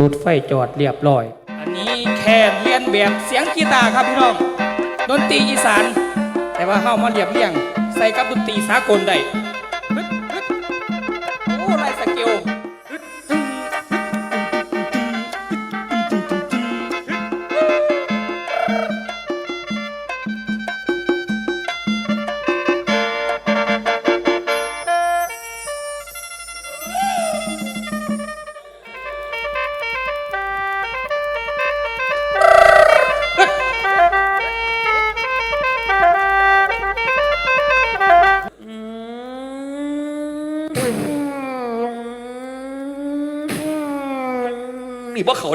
รถไฟจอดเรียบร้อย อันนี้แค่เรียนแบบเสียงกีตาร์ครับพี่น้อง ดนตรีอีสาน แต่ว่าเข้ามาเรียบเรียง ใส่กับดนตรีสากลได้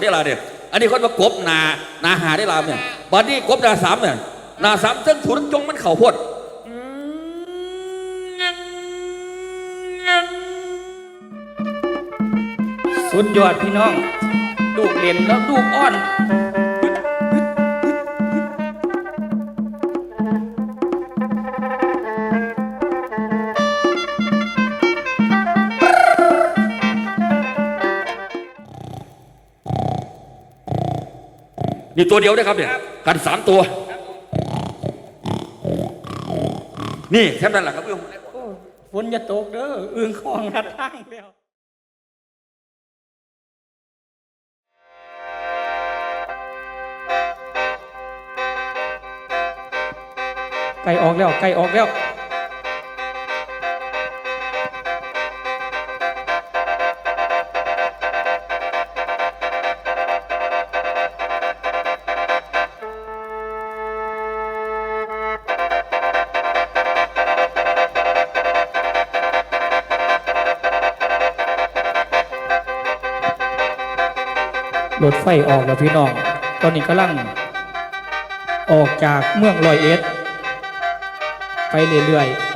ได้ลาเนี่ยอันนี้คนมากบนานาหาได้ลาเนี่ยบัดนี้กบนาสามเนี่ยนาสามเส้นถูนจงมันเข่าพดสุดยอดพี่น้อง ลูกเล่นแล้วลูกอ้อน นี่ตัวเดียวได้ครับเนี่ยกันสามตัว นี่แค่นั้นแหละครับพี่ฝนจะตกเด้ออึงคลองรัดทางแล้วไก่ออกแล้วไก่ออกแล้ว รถไฟออกแล้วพี่น้อง ตอนนี้กำลัง ออกจากเมืองลอยเอ็ด ไปเรื่อยๆ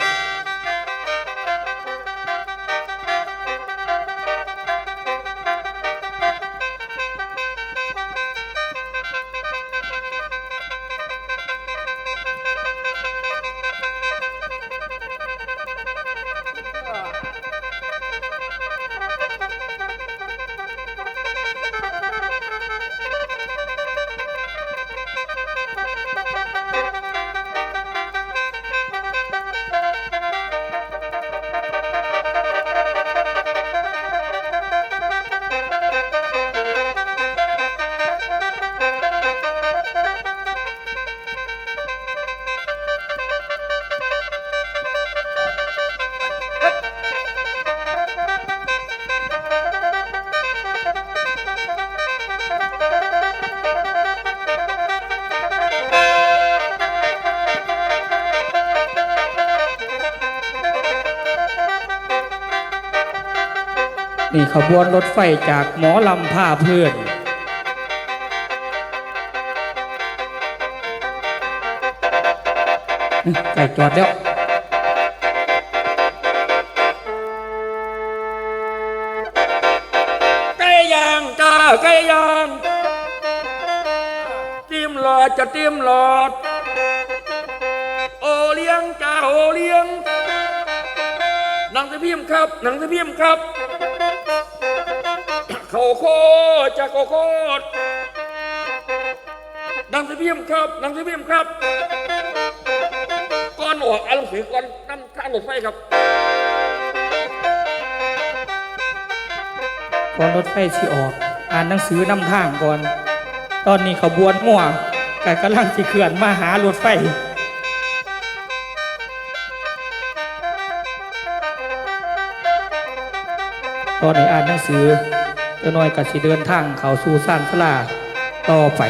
ขบวนรถไฟจากหมอลำผ้าเพื่อน ไก่จอดแล้วไก่ย่างจ้าไก่ย่างจิ้มหลอดจะจิ้มหลอด โอเลี้ยงจ้าโอเลี้ยงหนังสะพิมพ์ครับ หนังสะพิมพ์ครับ เขาโคตรจะโคโคตรนังสะพิมพ์ครับนังสะพิมพ์ครับก่อนออกอ่านหนังสือก่อนนั่งข้างรถไฟครับก่อนรถไฟสิออก อ่านหนังสือนำทางก่อน ตอนนี้ขบวนมั่วกักำลังสิเคลื่อนมาหารถไฟตอนนี้อ่านหนังสือ จะน้อยกับสิเดินทางเขาสู่ซ่านสลาต่อไป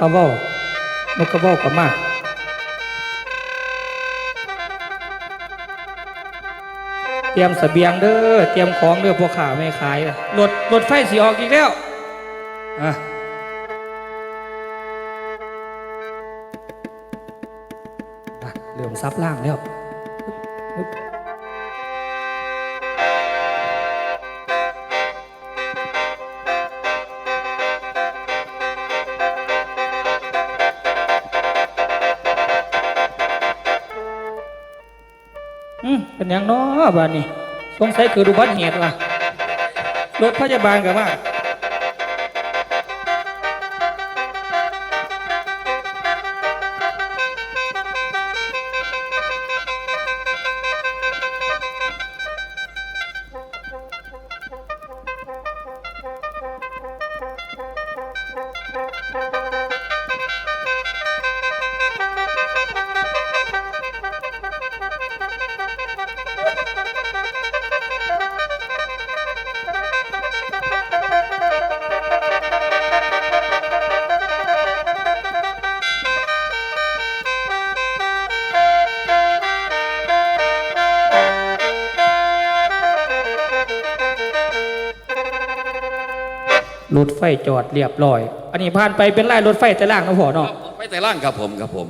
กกระเว้านกกระเว้ากับมาเตรียมเสบียงเด้อเตรียมของเด้อพวกข่าไม่ขายรถรถไฟสีออกอีกแล้วอะอะเริ่มซับล่างแล้ว เป็นยังน้อบ้านนี้สงสัยคือดอุบัติเหตุว่ะรถพยาบาลกับว่า รถไฟจอดเรียบร้อย อันนี้ผ่านไปเป็นไล่รถไฟแต่ล่างนะพ่อเนาะไฟแต่ล่างครับผมครับผม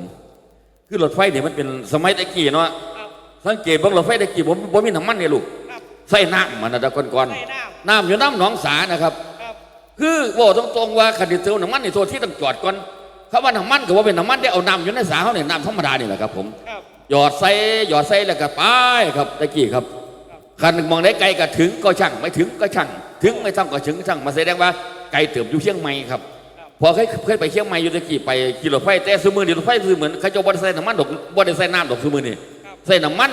คือรถไฟเนี่ยมันเป็นสมัยตะกี้เนาะสังเกตเบางรถไฟตะกี้ผมผมมีน้ำมันเนี่ยลูกใส่น้ำมันนะตะก่อนก่อนๆน้ำอยู่น้ำหนองสานะครับ คือบอกตรงๆว่าขันดิเซลน้ำมันในตัวที่ต้องจอดก่อนคำว่าน้ำมันก็ว่าเป็นน้ำมันได้เอาน้ำอยู่ในสาเขาเนี่ยน้ำธรรมดานี่แหละครับผมหยอดใส่หยอดใส่แล้วก็ไปครับตะกี้ครับคันมองได้ไกลก็ถึงก็ช่างไม่ถึงก็ช่าง ถึงไม่ต้องก็ถึงช่างมาแสดงว่าไกลเติบอยู่เชียงใหม่ครับพอเคยเคยไปเชียงใหม่อยู่ตะกี้ไปขี่รถไฟแต่ซื้อมือนี่รถไฟซื้อเหมือนเขาจะบริใส่น้ำมันดอกบริใส่น้ำดอกซื้อมือนี่ใส่น้ำมัน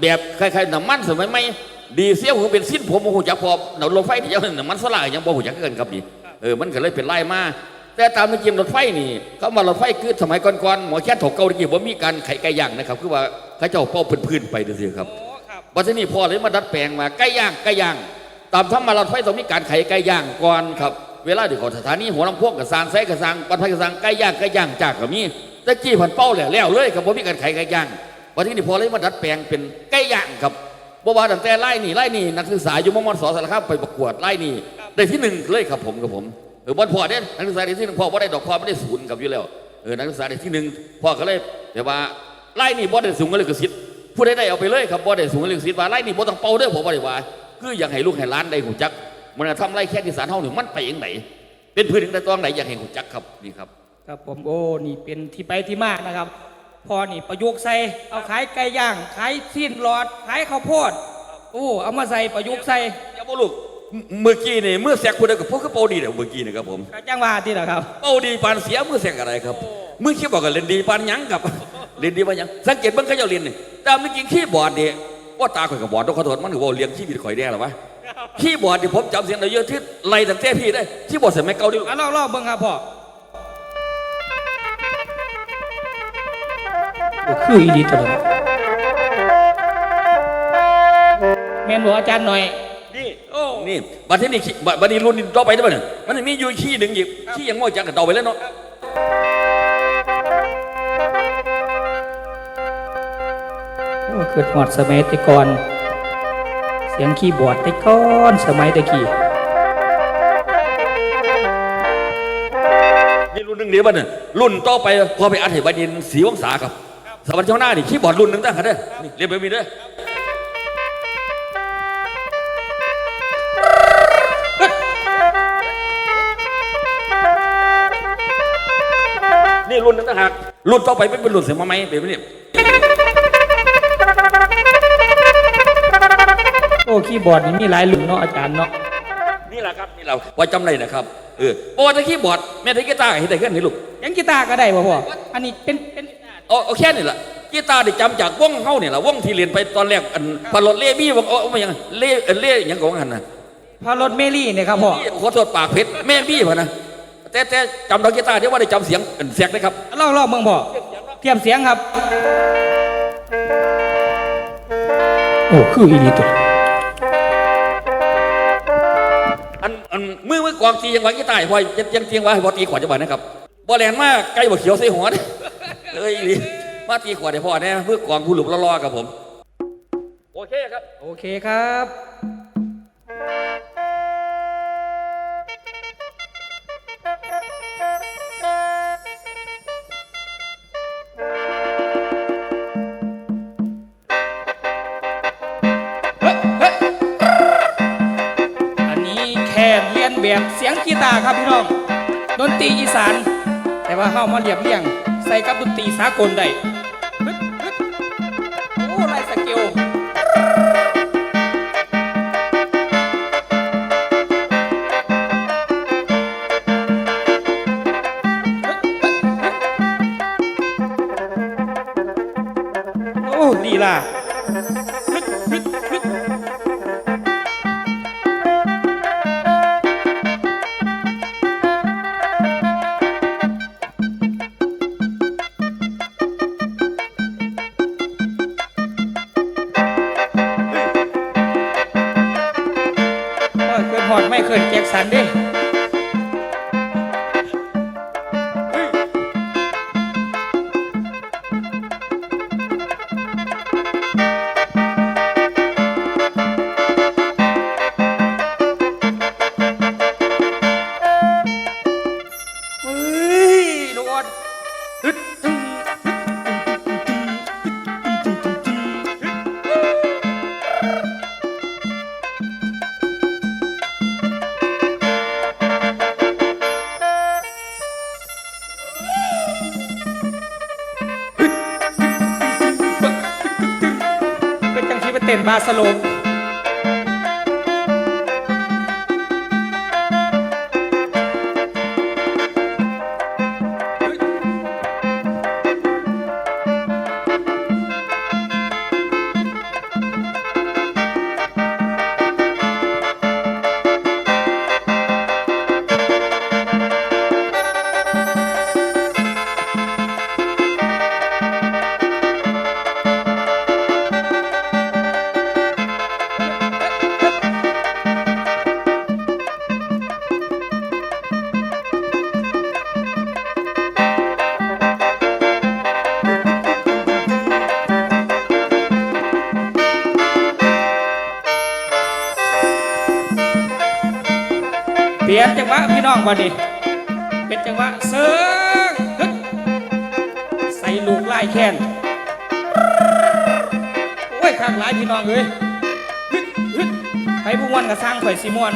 แบบคล้ายๆน้ำมันสมัยใหม่ดีเซลผมเป็นสิ้นผมโอ้โหจักพอหนรถไฟที่ยังน้ำมันสลายยังบ่หูจักเกินครับนี่เออมันก็เลยเป็นไล่มาแต่ตามในเกมรถไฟนี่เขามารถไฟคือสมัยก่อนๆหมอแค่ถกเกาตะกี้ว่ามีการไขไก่ย่างนะครับคือว่าเขาเจ้าเป้าพื้นๆไปดูสิครับบัดนี้พอเลยมาดัดแปลงมาไก่ย่างไก่ย่าง ตามธรรมารถไฟต้องมีการไขไก่ย่างก่อนครับ เวลาเดี๋ยวเขอสถานีหัวลำโพงกับซางไซกับซางปันไฟกับซางไก่ย่างไก่ย่างจากกับมีตะกี้ผันเป้าแหละแล้วเลยครับผมมีการไขไก่ย่างบัดนี้พอเลยมาดัดแปลงเป็นไก่ย่างครับบ่ว่าตั้งแต่ไล่นี่ไล่นี่นักศึกษาอยู่มมสสารคามไปประกวดไล่นี่ได้ที่หนึ่งเลยครับผมกับผมเออบอลพอเด้นักศึกษาได้ที่หนึ่งพ่อบ่าได้ดอกพอไม่ได้ศูนย์กับอยู่แล้วเออนักศึกษาได้ที่หนึ่งพ่อก็เลยแต่ว่าไล่นี่บ่ได้สูงก็เลยกระสิทธิ์ผู้ใดได้เอาไปเลยครับบ่ได้สูงเรื่องศิษย์ว่าไล่นี่บ่ต้องเป่าเด้อผมบ่ได้ว่า คืออยากให้ลูกให้หล้านได้หูจักมันทำไล่แค่ที่สารเฮานี่มันไปอย่างไหนเป็นพื้นที่ใดตองไหนอยากให้หูจักครับนี่ครับครับผมโอ้นี่เป็นที่ไปที่มานะครับ พอนี่ประยุกต์ใส่เอาขายไก่ย่างขายสิ้นหลอดขายข้าวโพดโอ้เอามาใส่ประยุกต์ใส่อย่าบ่ลูกเมื่อกี้นี่เมื่อแสกผู้ใดกับพวกคือเป่าดีเด้อเมื่อกี้นี่ครับผมกจังว่าที่ละครับเป่าดีปานเสียมือแสกอะไรครับมือคิดบอกกันเล่นดีปานหยังครับเล่นดีปานหยังสังเกตเบิ่งเขาเจ้าเรียนนี่ตามจริงคีย์บอร์ดนี่ ว่าตาข่อยกับบอร์ดต้องขอโทษมันก็บ่เลี้ยงชีวิตข่อยแน่หรอวะคีย์บอร์ดที่ผมจำเสียงได้เยอะที่ไล่ตั้งแต่พี่ได้คีย์บอร์ดสมัยเก่าดิอะลองลองเบิ่งครับพ่อโอ้คืออีดีตัวนั้นแม่นบอกอาจารย์หน่อยนี่โอ้นี่บัดที่นี่ขี้บัดบัดนี้รุ่นนี้ต่อไปได้ป่ะเนี่ยมันมีอยู่ขี้หนึ่งอีกขี้ยังง่อยจังกันต่อไปแล้วเนาะ เกิดหอดสมัยแตะก่อนเสียงคีย์บอร์ดแตะก่อนสมัยตะกี้นี่รุ่นหนึ่งเดียวป่ะเนี่ยรุ่นต่อไปพอไปอัดเหตุบัดนี้สีวงศาครับสวรรค์เจ้าหน้านี่ขี้บอร์ดรุ่นหนึ่งตั้งกันเด้อนี่เรียนไปมีเด้อนี่รุ่นหนึ่งต่างหากรุ่นต่อไปเป็นรุ่นเสียงมาไหมเดี๋ยวนี้ อ้คีย์บอร์ดนี่มีหลายรุ่นเนาะอาจารย์เนาะนี่แหละครับนี่เราไว้จำเลยนะครับเออเพราะว่าถ้าขี้บอร์ดแม่ถ้ากีตาร์เห็นแต่เพื่อนนี่ลูกยังกีตาร์ก็ได้ป่ะพ่ออันนี้เป็นเป็นเอาเอาแค่นี่แหละกีตาร์ที่จำจากวงเฮาเนี่ยแหละวงที่เรียนไปตอนแรกอันพาโลดเล่บี้วงเอาเอามาอย่างเล่เอ่อเล่อย่างของหันนะพารถเมลี่เนี่ยครับพ่อขอโทษปากเพชรแม่บี้พะนะแต่แต่จำดอกกีตาร์เดี๋ยวว่าได้จำเสียงอันแสกนะครับลองลองเบิ่งพ่อเตรียมเสียงครับ โอ้คืออีดีตัว มือมือกวางตียังไวางกีตาร์พอยังยังเตียงว่าให้พอตีขวดจังหวะนะครับบบ่แลนมากใกล้บ่เขียวใส่หัวเด้เอ้ยอีหลีมาตีขวดให้พ่อแน่มือกองผู้หลุมล่อๆกับผม โอเคครับ โอเคครับ แบบเสียงกีตาร์ครับพี่น้องดนตรีอีสาน แต่ว่าเข้ามาเรียบเรียง ใส่กับดนตรีสากลได้ ต้ ลูกไล่แค้นโอ้ยข้างหลายพี่น้องเอ้ยฮึดฮึดให้ผู้มวนก็สร้างข่อยสิมวน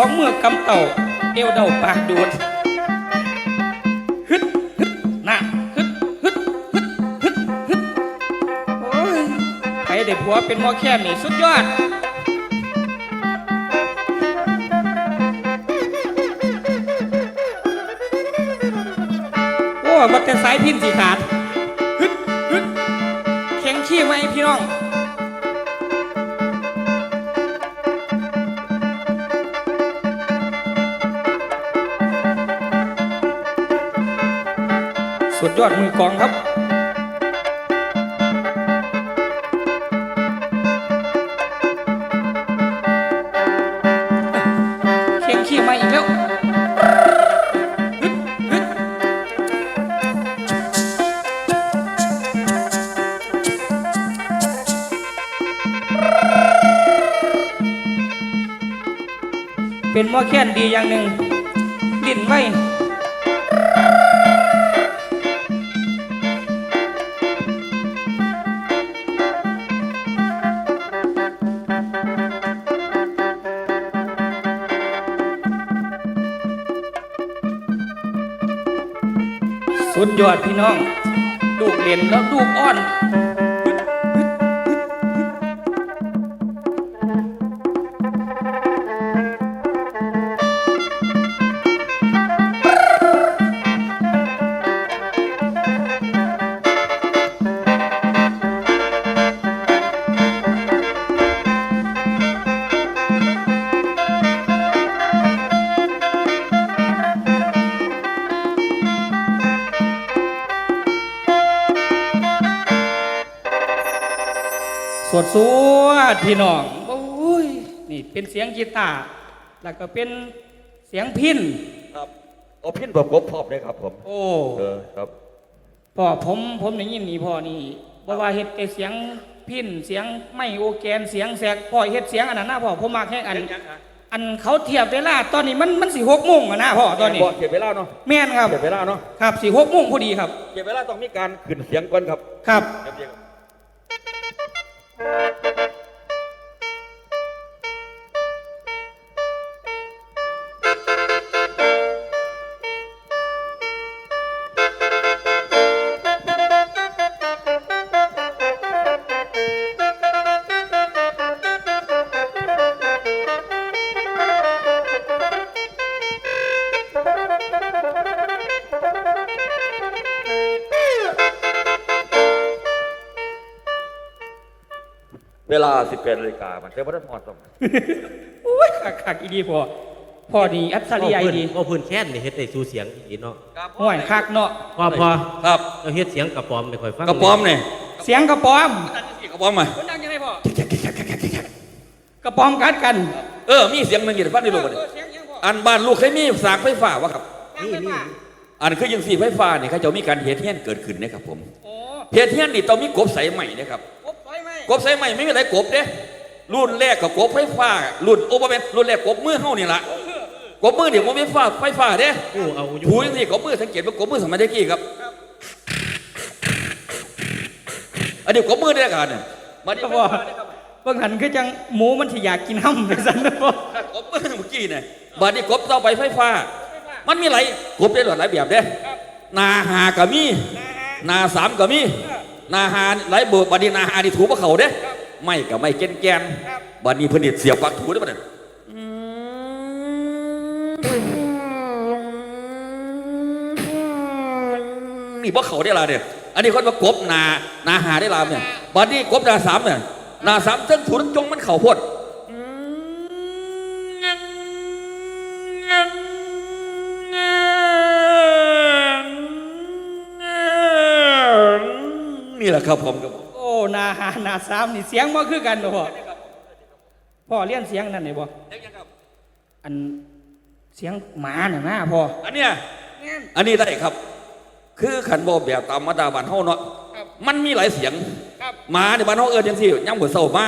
องมือกำเต่า เอวเดาปากดวนฮึดฮึดน่ะฮึดฮึดฮึดฮึดฮึดโอ้ยใครได้ผัวเป็นหมอแค่นี่สุดยอดโอ้บัดแต่สายพินสีขาด สุดยอดมือกลองครับเข็งขี้มาอีกแล้วเป็นหม้อแค้นดีอย่างหนึ่งลิ้นไว้ สุดยอดพี่น้อง ลูกเล่นแล้วลูกอ้อน กีตาร์แล้วก็เป็นเสียงพินครับเอาพินประกบพร้อมเลยครับผม โอ้เออครับพ่อผมผมได้ยินนี่พ่อนี่บ่ว่าเฮ็ดแต่เสียงพินเสียงไม่โอแกนเสียงแสกพ่อเฮ็ดเสียงอันนั้นนะพ่อผมมักแค่อันอันเขาเทียบเวลาตอนนี้มันมันสิหกโมงอะนะพ่อตอนนี้บอกเก็บเวลาเนาะแม่นครับเก็บเวลาเนาะครับสิหกโมงพอดีครับเก็บเวลาต้องมีการขึ้นเสียงก่อนครับครับ เก็บเสียงเวลา18นาฬิกามันใช้วัฒนธรรมต้องโอ้ยคักคักอีดีพ่อพ่อนี่อัจฉริยะอีดีว่าพื้นแค้นนี่เฮ็ดได้สู้เสียงอีเนาะห่วยคักเนาะพอพอครับเราเฮ็ดเสียงกระป๋อมไม่ค่อยฟังกระป๋อมเนี่ยเสียงกระป๋อมกระป๋อมมาคนดังยังไงพ่อกระป๋อมกัดกัน เออมีเสียงหนึ่งอยู่ในบ้านนี่ลูกบ่เนี่ยเสียงยังพ่ออันบ้านลูกเคยมีสากไฟฟ้าวะครับนี่นี่อันคือยังสีไฟฟ้าเนี่ยเขาจะมีการเหตุเฮี้ยนเกิดขึ้นนะครับผมโอ้เหตุเฮี้ยนนี่ต้องมีกบใสใหม่นะครับ กบไฟไหมกบใสใหม่ไม่มีอะไรกบเด้รุ่นแรกกับกบไฟฟ้า รุ่นโอเปอร์เมนรุ่นแรกกบมือเฮานี่ละกบมือเดี๋ยวมันไฟฟ้าไฟฟ้าเด้กูเอาอยู่ถูยังสิกบมือสังเกตว่ากบมือสมัยเด็กกี้ครับอันนี้กบมือได้กันเนี่ยมาดิพ่อเบิ่งหันคือจังหมูมันสิอยากกินห้ำไปซั่นนะพ่อกบมือเมื่อกี้เนี่ยบาดนี้กบต่อไปไฟฟ้า มันมีหลายกบได้หลายแบบเด้นาหาก็มีนาสามก็มี นาหาหลเบิกบาดนี้นาหานี่ถูบ่เขาเด้ไม่กับไม่แกนแกนบาดนี้เพิ่นนี่เสียบปากถูได้บ่เนี่ยนี่บ่เขาได้ลาเนี่ยอันนี้คนว่ากบนานาหาได้ลาเนี่ยบาดนี้กบนาสามเนี่ยนาสามเส้นถูนจงมันเข่าพด นี่แห ละครับผมครับผมโอ้นาหานาสามนี่เสียงบ่คือกันเนาะพ่อพ่อเรียนเสียงนั่นนี่บ่อันเสียงหมาน่ะนะพ่ออันเนี้ยอันนี้ได้ครับ คือขันบอแบบตามมาดาบานเฮาเนาะมันมีหลายเสียงครับหมาในบ้านเฮาเอิ้นจังซี่ย่ำหัวเศร้ามา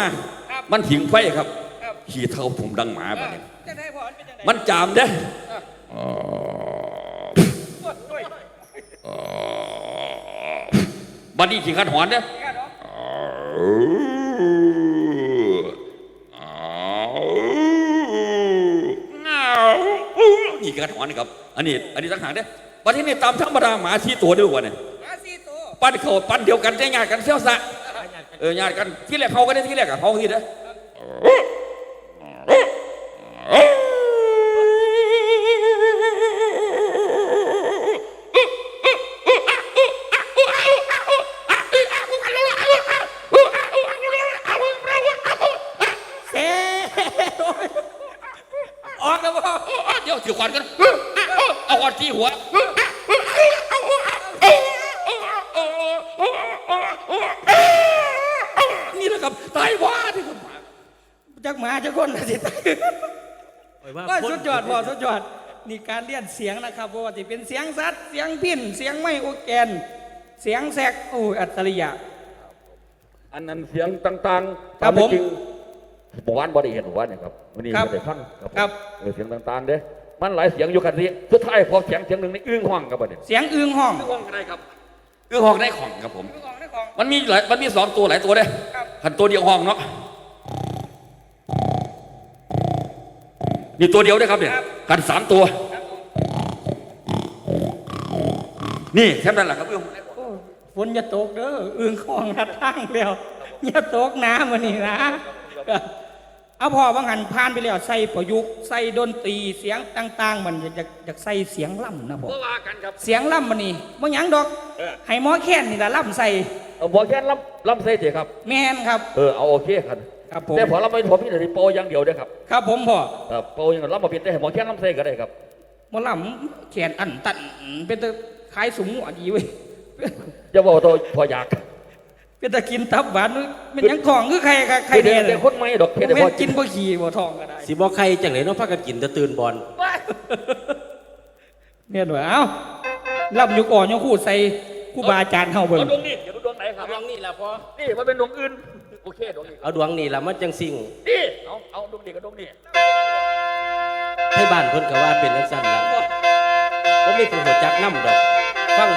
ครับมันถิงไฟครับครับขี่เท่าผมดังหมาแบบนี้จังได๋พ่อมันเป็นจังได๋มันจามเด้โอ้ บัดนี้ขี่ขันหอนเด้นี่ขันหอนครับ อันนี้ อันนี้ต่างหากเด้บัดนี้นี่ตามธรรมดาหมาสี่ตัวด้วยวกันเนี่ยมาสี่ตัวปั้นเขาปั้นเดียวกันได้ญานกันเชี่ยวซะเออญาติกันที่แรกเขาก็ได้ที่แรกอะเขาที่เด้อ ยอดพ่อสุดยอดนี่การเรียนเสียงนะครับเพราะว่าที่เป็นเสียงสัตว์เสียงพินเสียงไม่โอแกน เสียงแซกโอ้ยอัจฉริยะ อันนั้นเสียงต่างๆครับผมตาที่จริงบอกว่าบริเห็นว่าเนี่ยครับวันนี้ครับไม่ได้ฟังครับผมครับ เออเสียงต่างๆเด้มันหลายเสียงอยู่กันสิสุดท้ายพอเสียงเสียงหนึ่งนี่อึ้งห้องครับบัดนี้เสียงอึงห้องคือห้องได้ครับคือห้องได้ของครับผมมันมีหลายมันมีสองตัวหลายตัวเด้ครับ ขันตัวเดียวห้องเนาะ นี่ตัวเดียวได้ครับเนี่ยขันสามตัว นี่แค่นั้นแหละครับเอื้อมโอ้ยฝนอย่าตกเด้ออึงห้องทัดทางแล้วอย่าตกน้ำมันนี่นะเอาพอบางหันผ่านไปแล้วใส่ประยุกต์ใส่ดนตรีเสียงต่าง ๆ มันอยากอยากใส่เสียงล่ำนะพ่อก็ว่ากันครับเสียงล่ำมันนี่บ่หยังดอกให้หมอแค้นนี่ละล่ำใส่เอาบอกแค่ลำลำเซ่เถอะครับ แม่นครับเออเอาโอเคครับ ครับผม แต่พอเราไม่ผมพี่แต่โปรอย่างเดียวเด้อครับครับผมพ่อเออโปรอย่างเรามาเปลี่ยนได้ให้หมอแค่ลำเซ่ก็ได้ครับหมอล่ำแขนอันตันเป็นตะขายสมหัวดีเว้ยจะบอกตัวพออยากเป็นตะกินตับหวานมันยังของคือใครใครใครเด็เนี่ยกแต่คนไม่ดอกเพบ่ชรแต่แม่พอนกินบ่ขี่บ่ท้องก็ได้สิบ่ใครจังไหนเนาะพากันกินแต่ตื่นบอลเนี่ยหน่อยเอ้ารับยุกอ่อนยกคู่ใส่ครูบาอาจารย์เฮาเบิ่งเอาดวงนี้อย่าดูดวงไหนครับดวงนี่ล่ะพอนี่มันเป็นดวงอื่น โอเคดวงนี้เอาดวงนี่ล่ะมันจังสิ่งนี่เอาเอาดวงนี้กับดวงนี้ให้บ้านเพิ่นก็ว่าเป็นจังซั่นล่ะบ่มีผู้รู้จักนำดอก ฟัง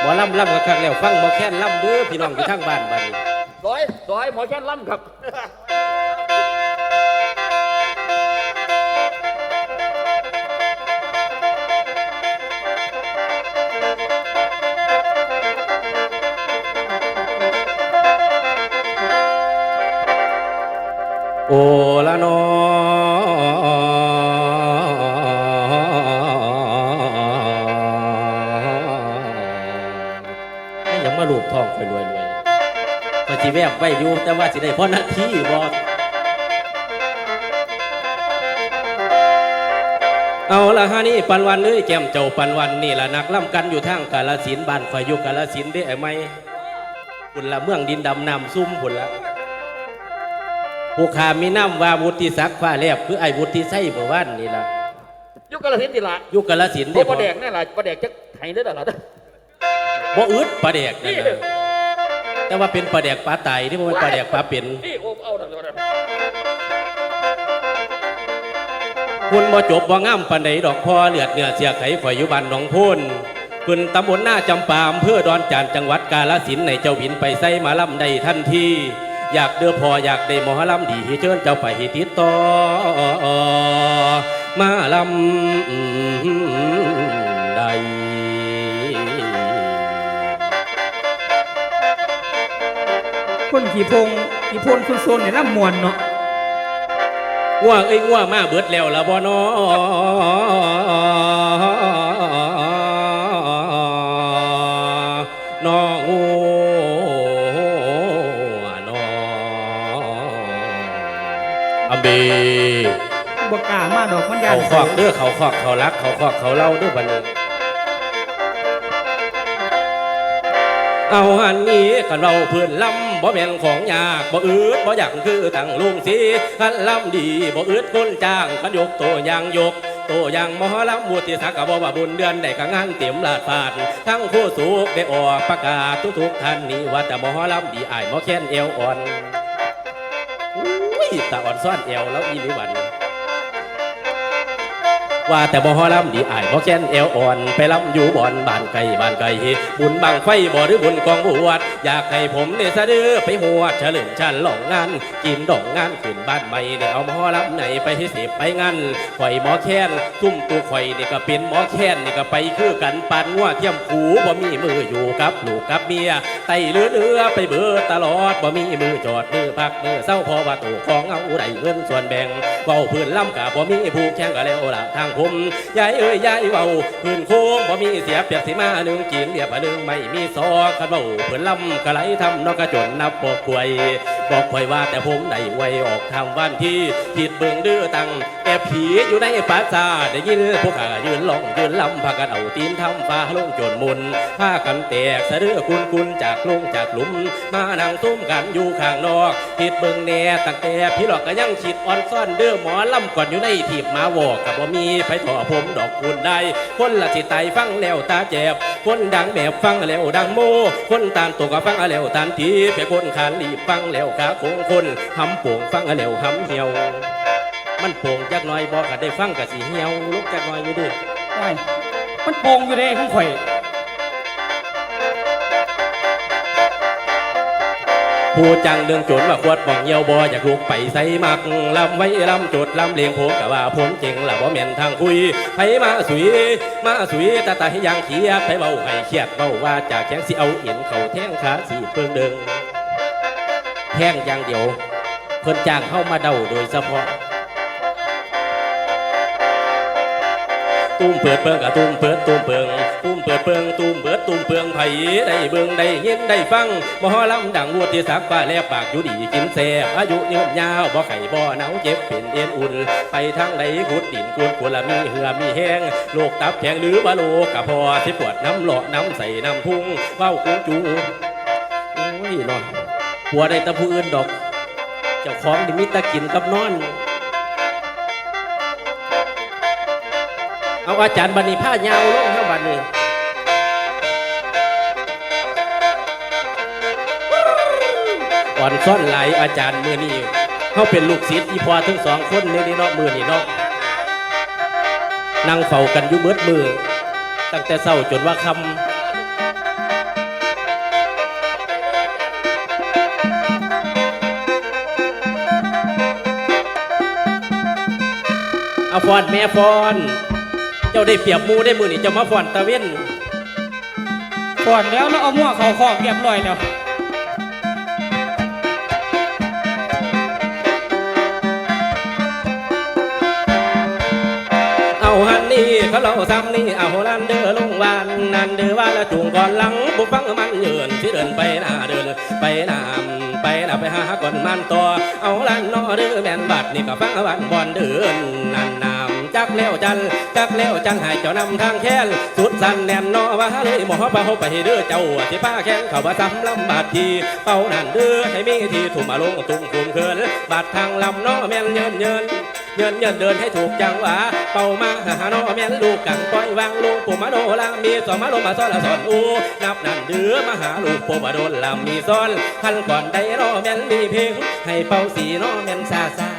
หมอลำลำก็คักแล้ว ฟังหมอแค้นลำเด้อพี่น้องอยู่ทางบ้านบัดนี้ร้อยร้อยหมอแค่นล่ำครับ ละนอให้ยังมาลูบทองค่อยรวยรวยๆก็สิแวบไว้อยู่แต่ว่าสิได้พอนาทีบ่เอาละฮะนี่ปันวันเอ้ยแก้มเจ้าปันวันนี่ละนักล่ำกันอยู่ทางกาลสินบ้านข่อยอยู่กาลสินได้ไหมพุ่นละเมืองดินดำนำซุ่มพุ่นละ ผู้ขามีน้ำว่าวุฒิศักดิ์ฟ้าแลบคือไอ้วุฒิไส้เมื่อวานนี่ล่ะยุคกระสินธุ์นี่ละอยุกาลสินธุ์เพราะได้ประแดกนี่แหละประแดกจะไห้ได้ตลอดบ่อึดปลาแดกนั่นน่ะแต่ว่าเป็นปลาแดกปลาไตที่บ่แมันปลาแดกปลาเป็นนี่โอ้เอาตลอดคุณบ่จบบ่งามปานใดดอกพอเลือดเนื้อเสียไขข่อยอยู่บ้านหนองพูนขึ้นตำบลหน้าจำปาอำเภอดอนจานจังหวัดกาฬสินธุ์ในเจ้าบินไปใส่หมาล่ำได้ทันที อยากเดือพออยากได้หมอลำดีเชิญเจ้าไปติดต่อมาลำได้คนขี่พงขี่พลคุณโซนเนี่ยล่ำมวนเนาะง่วงเอ้ยง่วงมาเบิดแล้วละบ่นอ มาดอกมันยาเขานคอกเด้อเขาคอกเขารัก เขาคอกเขาเล่าเด้อบัดนี้เอาอันนี้กันเราเพื่อนลำบ่แม่นของยากบ่อืดบ่อยากคือตั้งลุงสีคันลำดีบ่อืดคนจ้างกันยกตัวอย่างยกตัวอย่างหมอลำมุติศักดิ์ก็บ่ว่าบุญเดือนได้ก็งานเต็มลาดฟาดทั้งผู้สูกได้ออกประกาศทุกๆท่านนี้ว่าแต่หมอลำดีอายหมอแค้นเอวอ่อนอุ้ยตาอ่อนซ่อนเอวแล้วอีหรือวัน ว่าแต่บ่ฮอลำดีอายบ่แค้นเอวอ่อน ไปลำอยู่บ่อนบ้านไกลบ้านไกลบุญบังไฟบ่หรือบุญกองบวช อยากให้ผมเนี่ยสะดือไปหัวเฉลิมชันหลงงาน กินดอกงานขึ้นบ้านใหม่เนี่ยเอาหมอลำไหนไปให้เสพไปงานข่อยหมอแค้นซุ่มตัวข่อยนี่ยก็เป็นหมอแค้นนี่ยก็ไปคือกันปานงัวเทียมผูบ่มีมืออยู่กับลูกกับเมียไตเรือเรือไปเบือตลอดบ่มีมือจอดมือพักมือเศร้าพอว่าตัวของเอาได้เงินส่วนแบ่งเว้าพื้นล่ำกะบ่มีผู้แข่งก็แล้วละทางผมยายเอ้ยยายเว้าพื้นโค้งบ่มีเสียเปียบสิมาหนึ่งกินเบียบหนึ่งไม่มีซอคันเว้าพื้นล่ำกะไรทำนอกกระจนนับบอกควยบอกควยว่าแต่ผมได้ไวออกทางวันที่ผิดเบืองดื้อตังแอบผีอยู่ในปราสาทได้ยินพวกข้ายืนร้องยืนลำพากันเอาตีนทำฟ้าลงจนมุนพากันแตกสะดือคุณคุณจากลงจากหลุม มานั่งตุ้มกันอยู่ข้างนอกผิดเบิ่งแน่ตั้งแต่พี่หลอกก็ยังฉีดอ่อนซ่อนเด้อหมอลำก่อนอยู่ในถีบมาวอกกับบ่ามีไผถอผมดอกคุณได้ คนละสิไตฟังแล้วตาแจบคนดังแบบฟังแล้วดังโม คนตานตัวก็ฟังแล้วตานทีไปคนขานรีบฟังแล้วขาคงคนหำป่งฟังแล้วหำเหี่ยว มันโป่งจักหน่อยบอกก็ได้ฟังก็สิเหี่ยวลุกจักหน่อยอยู่เดิโอ้ยมันโปงอยู่เด้ของข่อยผู้จังเรื่องโจรว่าขวดบ่องเหี่ยวบ่อยากลุกไปใส่มักลำไว้ลำโจดลำเลียงผมกะว่าผมเจ๋งละบ่แม่นทางคุยไผมาสุย มาสุยตาตาให้ยังเขียดไผเบาให้เครียดเบาว่าจากแข้งสิเอาเอ็นเข่าแท่งขาสีเพิ่งเดิงแท่งอย่างเดียวเพิ่นจ้างเข้ามาเดาโดยเฉพาะ ตุ้มเปิดเปิงกับตุ้มเปิดตุ้มเปิงตุ้มเปิดเปิงตุ้มเปิดตุ้มเปิงไผได้เบิ่งได้เห็นได้ฟังมหอลำดังวัวที่สักป้าแลบปากอยู่ดีกินแซ่บอายุยืนยาวบ่ไข่บ่หนาวเจ็บเป็นเอ็นอุ่นไปทางใดขุดดินกวนกวนละมีเหือมีแห้งโรคตับแข็งหรือว่าโรคกระเพาะที่ปวดน้ำหลอดน้ำใส่น้ำพุ่งเว้ากุ้งจูโอ้ยเนาะผัวได้ตะผู้อื่นดอก เจ้าของดิมิตะกินกับนอน เอาอาจารย์บันนี้ผ้ายาวลงครับบันนี้อ่อนซ่อนไหลอาจารย์มือนี้เขาเป็นลูกศิษย์อีพอทั้งสองคนในนี่เนาะมือนี่เนาะนั่งเฝ้ากันอยู่เบิดมือ ตั้งแต่เศร้าจนว่าคำเอาฟอนแม่ฟอน เจ้าได้เปรียบหมูได้มือนี่เจ้ามาฟอนตะเว้นก่อนแล้วเราเอามั่วเขาคอกเรียบร้อยแล้วเอาหันนี่เขาเล่าซ้ำนี่เอาลันเดอลงวานนันเดือว่าละจูงก่อนหลังบุฟังมันเยือนสิเดินไปหน้าเดินไปหน้าไปหน้าไปหาก่อนมันต่อเอาลันนอเดือแม่นบัดนี่ก็ฟังวันบอนเดินนันนาม จักแล้วจันจักแล้วจังให้เจ้านำทางแค้นสุดสันแน่นนอว่าเลยหมอปะเฮาไปเด้อเจ้าสิป้าแค้นเขาว่าซ้ำลำบาดทีเป้านั่นเด้อให้มีที่ทุ่มมาลงตุ้มคุมเคินบาดทางลำนอแม่นเยินเยินเยินเยินเดินให้ถูกจังหวะเป่ามาหาโนแม่นลูกกังปล่อยวางลูกปู่มาโนลามีสอมาโลมาซ้อนละสอนอูนับนั่นเดือมาหาลูกปู่มาโดนลามีซ้อนขันก่อนได้รอแม่นมีเพลงให้เป่าสีโนแม่นซาซา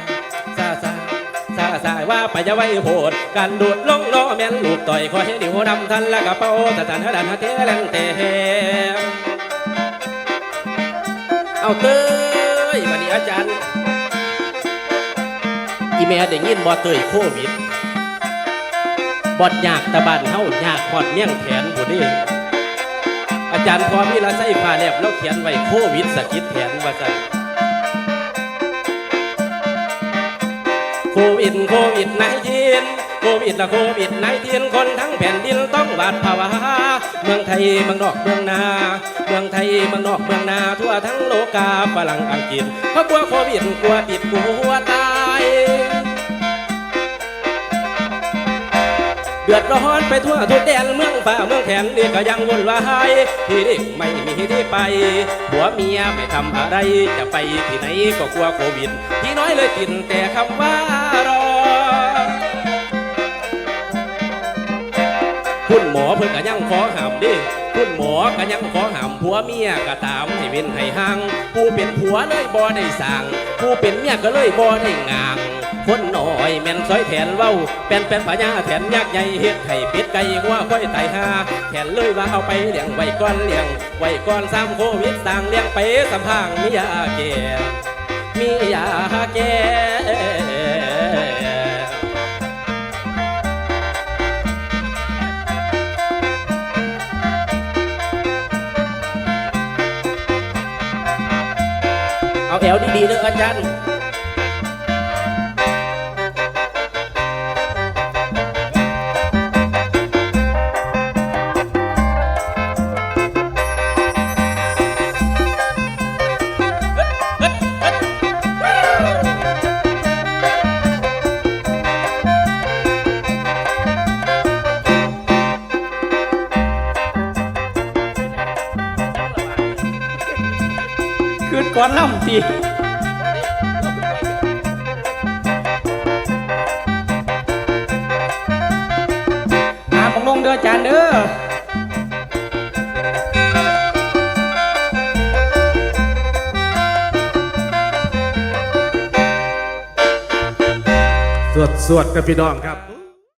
ซาซายว่าไปจะไว้โพดการดูดลงล้อแม่นลูกต่อยคอยให้ดิวดำทันละกะเป่าตะตันฮะดันฮะเทเลนเตเอาเต้ยวันนี้อาจารย์อีแม่ได้ยินบอเตยโควิดบอดยากตะบานเฮายากหอดเมี่ยงแขนผู้นี้อาจารย์พอมีละไส้ฟ้าแลบแล้วเขียนไว้โควิดสะกิดแขนว่าจัน ควิดโควิดไนทีนโควิดละโควิดไนทีนคนทั้งแผ่นดินต้องหวาดภาวะเมืองไทยเมืองนอกเมืองนาเมืองไทยเมืองนอกเมืองนาทั่วทั้งโลกาฝรั่งอังกฤษเพราะกลัวโควิดกลัวติดกลัวตายเดือดร้อนไปทั่วทุกแดนเมืองฝ่าเมืองแขนนี่ก็ยังวุ่นวายที่เด็กไม่มีที่ไปผัวเมียไม่ทำอะไรจะไปที่ไหนก็กลัวโควิด ที่น้อยเลยกินแต่คำว่า นก็ยังขอห้ามดิคุณหมอก็ยังขอห้ามผัวเมียก็ตามให้เว้นให้ห่างผู้เป็นผัวเลยบ่ได้สั่งผู้เป็นเมียก็เลยบ่ได้งางคนหน่อยแม่นซอยแทนเว้าเป็นเป็นปัญญาแทนยักษ์ใหญ่เฮ็ดให้เป็ดไก่หัวค่อยตายหาแทนเลยว่าเอาไปเลี้ยงไว้ก่อนเลี้ยงไว้ก่อนซ้ำโควิดสร้างเลี้ยงไปสัมพังมียาแก่มียาแก่ เอาแอวดีๆเด้ออาจารย์ นก่อาผมลงเด้อจารย์เด้อสวดสวดกับพี่น้องครับ